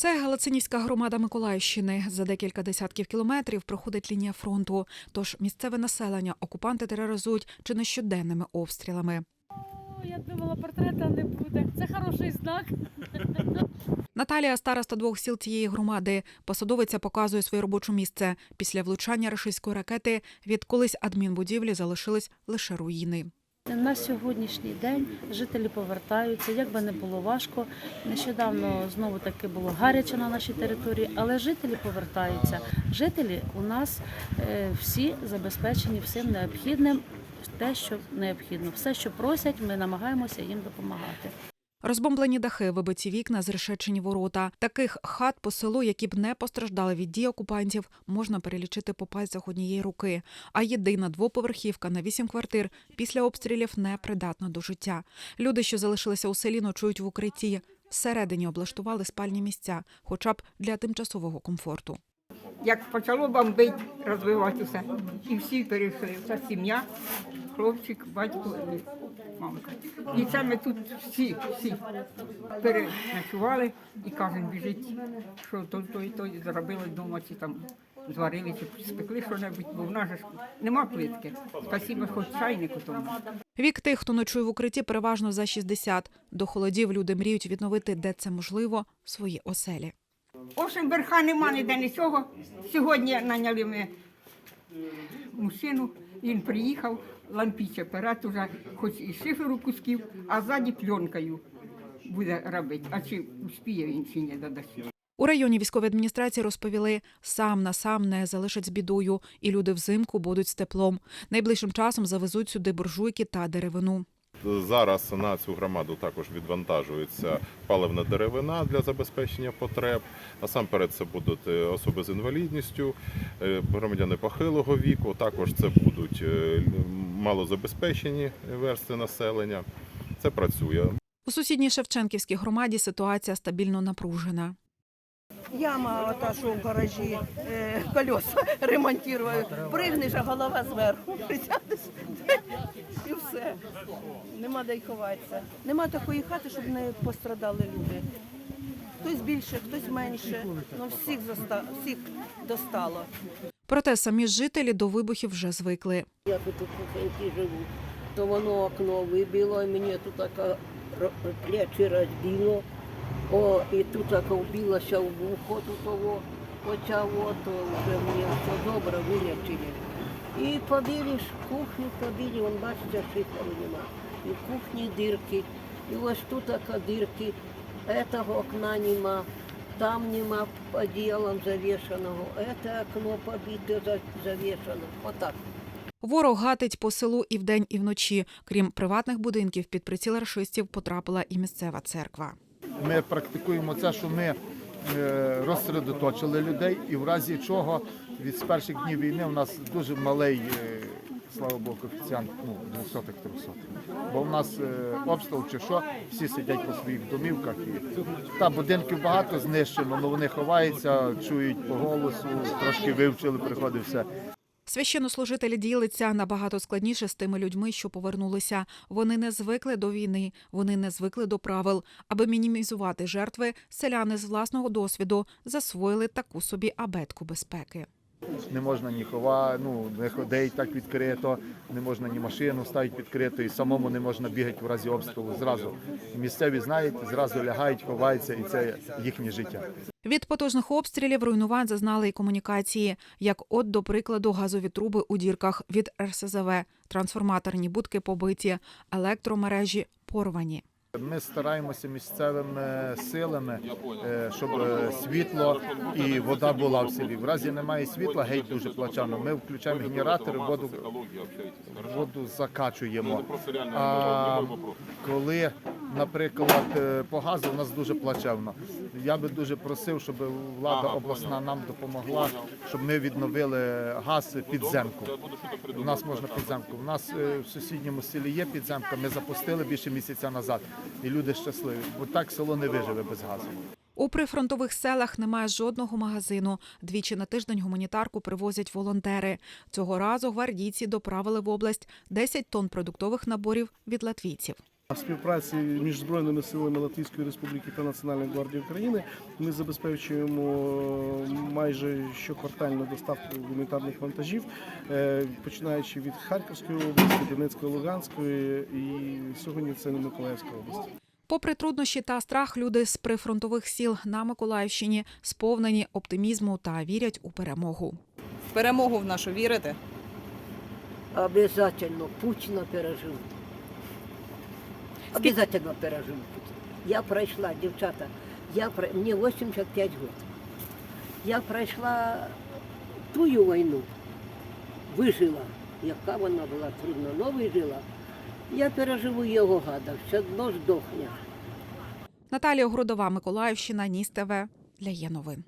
Це Галицинівська громада Миколаївщини. За декілька десятків кілометрів проходить лінія фронту. Тож місцеве населення окупанти тероризують чи не щоденними обстрілами. О, я думала, портрета не буде. Це хороший знак. Наталія староста двох сіл цієї громади. Посадовиця показує своє робоче місце. Після влучання рашистської ракети від колись адмінбудівлі залишились лише руїни. На сьогоднішній день жителі повертаються, як би не було важко. Нещодавно знову таки було гаряче на нашій території, але жителі повертаються. Жителі у нас е, всі забезпечені всім необхідним, те, що необхідно. Все, що просять, ми намагаємося їм допомагати. Розбомблені дахи, вибиті вікна, зрешечені ворота. Таких хат по селу, які б не постраждали від дій окупантів, можна перелічити по пальцях однієї руки. А єдина двоповерхівка на вісім квартир після обстрілів не придатна до життя. Люди, що залишилися у селі, ночують в укритті. Всередині облаштували спальні місця, хоча б для тимчасового комфорту. Як почало бомбити, розвивати все. І всі перейшли. Вся сім'я, хлопчик, батько мамка. І це ми тут всі, всі переночували, і кожен біжить, що той, той, той зробили вдома, чи там зварили, чи спекли що-небудь, бо в нас же ж нема плитки. Спасибо, хоч чайнику тому. Вік тих, хто ночує в укритті, переважно за 60. До холодів люди мріють відновити, де це можливо, свої оселі. Общем, верха нема ніде нічого. Сьогодні наняли ми мужчину, він приїхав, лампіча перед уже, хоч і шиферу кусків, а ззаді пленкою буде робити. А чи успіє він чи не додасть. У районі військової адміністрації розповіли, сам на сам не залишать з бідою, і люди взимку будуть з теплом. Найближчим часом завезуть сюди буржуйки та деревину. Зараз на цю громаду також відвантажується паливна деревина для забезпечення потреб. Насамперед це будуть е, особи з інвалідністю, е, громадяни похилого віку. Також це будуть е, малозабезпечені верстви населення. Це працює. У сусідній Шевченківській громаді ситуація стабільно напружена. Яма ота, що в гаражі, е, колеса ремонтую. Пригнеш, а голова зверху. Присядеш і все. Нема де й ховатися. Нема такої хати, щоб не пострадали люди. Хтось більше, хтось менше. Ну всіх заста... всіх достало. Проте самі жителі до вибухів вже звикли. Я тут у кухоньці живу, то воно окно вибило, і мені тут таке ро- плечі розбило. О, і тут таке вбилося в вухо, того, оця от, вже мені все добре вилячили. І побили ж кухню, побили, вон бачите, шиферу нема. І в кухні дирки, і ось тут така дирки, этого окна нема, там нема одіялом завішаного, це окно побите, завішано. Отак. Ворог гатить по селу і вдень, і вночі. Крім приватних будинків, під приціл рашистів потрапила і місцева церква. Ми практикуємо це, що ми е, розсередоточили людей, і в разі чого від перших днів війни у нас дуже малий, е, слава Богу, коефіцієнт ну, 200 300 Бо в нас е, обстріл чи що, всі сидять по своїх домівках. І, та будинків багато знищено, але вони ховаються, чують по голосу, трошки вивчили, приходить все. Священнослужителі ділиться набагато складніше з тими людьми, що повернулися. Вони не звикли до війни, вони не звикли до правил. Аби мінімізувати жертви, селяни з власного досвіду засвоїли таку собі абетку безпеки. Не можна ні хова, ну не ходить так відкрито, не можна ні машину ставити відкрито, і самому не можна бігати в разі обстрілу. Зразу місцеві знають, зразу лягають, ховаються, і це їхнє життя. Від потужних обстрілів руйнувань зазнали і комунікації, як от, до прикладу, газові труби у дірках від РСЗВ, трансформаторні будки побиті, електромережі порвані. Ми стараємося місцевими силами, е, щоб е, світло і вода була в селі. В разі немає світла, геть дуже плачано. Ми включаємо генератори, воду, воду закачуємо. А коли, наприклад, е, по газу у нас дуже плачевно. Я би дуже просив, щоб влада обласна нам допомогла, щоб ми відновили газ підземку. У нас можна підземку. У нас е, в сусідньому селі є підземка. Ми запустили більше місяця назад, і люди щасливі. Бо так село не виживе без газу. У прифронтових селах немає жодного магазину. Двічі на тиждень гуманітарку привозять волонтери. Цього разу гвардійці доправили в область 10 тонн продуктових наборів від латвійців. Співпраці між збройними силами Латвійської Республіки та Національної гвардії України ми забезпечуємо майже щоквартальну доставку гуманітарних вантажів, е, починаючи від Харківської області, Донецької, Луганської і сьогодні це Миколаївська область. Попри труднощі та страх, люди з прифронтових сіл на Миколаївщині сповнені оптимізму та вірять у перемогу. В перемогу в нашу вірите? Обязательно Путіна пережив. Обязательно пережив Путіна. Я пройшла, дівчата, я, про- мені 85 років. Я пройшла ту війну, вижила, яка вона була трудна, але вижила. Я переживу його гада, все одно здохне. Наталія Грудова, Миколаївщина, Ніс ТВ для є новин.